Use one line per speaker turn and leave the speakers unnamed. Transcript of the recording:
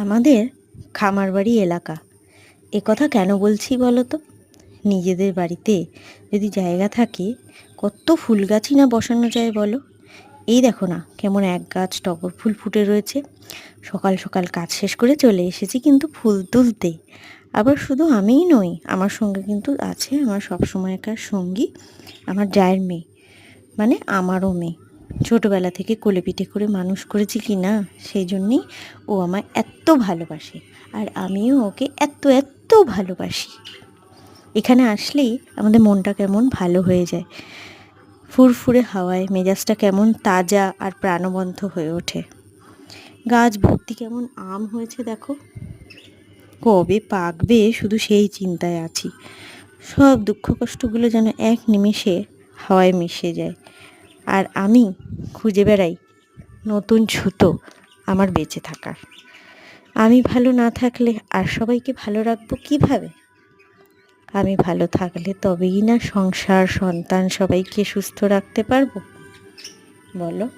আমাদের খামারবাড়ি এলাকা। এ কথা কেন বলছি বলো তো নিজেদের বাড়িতে যদি জায়গা থাকে, কত ফুল গাছই না বসানো যায় বলো? এই দেখো না, কেমন এক গাছ টগর ফুল ফুটে রয়েছে। সকাল সকাল কাজ শেষ করে চলে এসেছি কিন্তু ফুল তুলতে। আবার শুধু আমিই নই, আমার সঙ্গে কিন্তু আছে আমার সবসময়কার সঙ্গী, আমার জায়ের মেয়ে মানে আমারও মেয়ে। ছোটোবেলা থেকে কোলে পিঠে করে মানুষ করেছি কি না, সেই জন্যেই ও আমায় এত ভালোবাসে আর আমিও ওকে এত এত ভালোবাসি। এখানে আসলেই আমাদের মনটা কেমন ভালো হয়ে যায়। ফুরফুরে হাওয়ায় মেজাজটা কেমন তাজা আর প্রাণবন্ত হয়ে ওঠে। গাছ ভর্তি কেমন আম হয়েছে দেখো। কবে পাকবে শুধু সেই চিন্তায় আছি। সব দুঃখ কষ্টগুলো যেন এক নিমেষে হাওয়ায় মিশে যায়। আর আমি খুঁজে বেড়াই নতুন ছুতো আমার বেঁচে থাকার। আমি ভালো না থাকলে আর সবাইকে ভালো রাখব কীভাবে? আমি ভালো থাকলে তবেই না সংসার, সন্তান সবাইকে সুস্থ রাখতে পারব? বলো।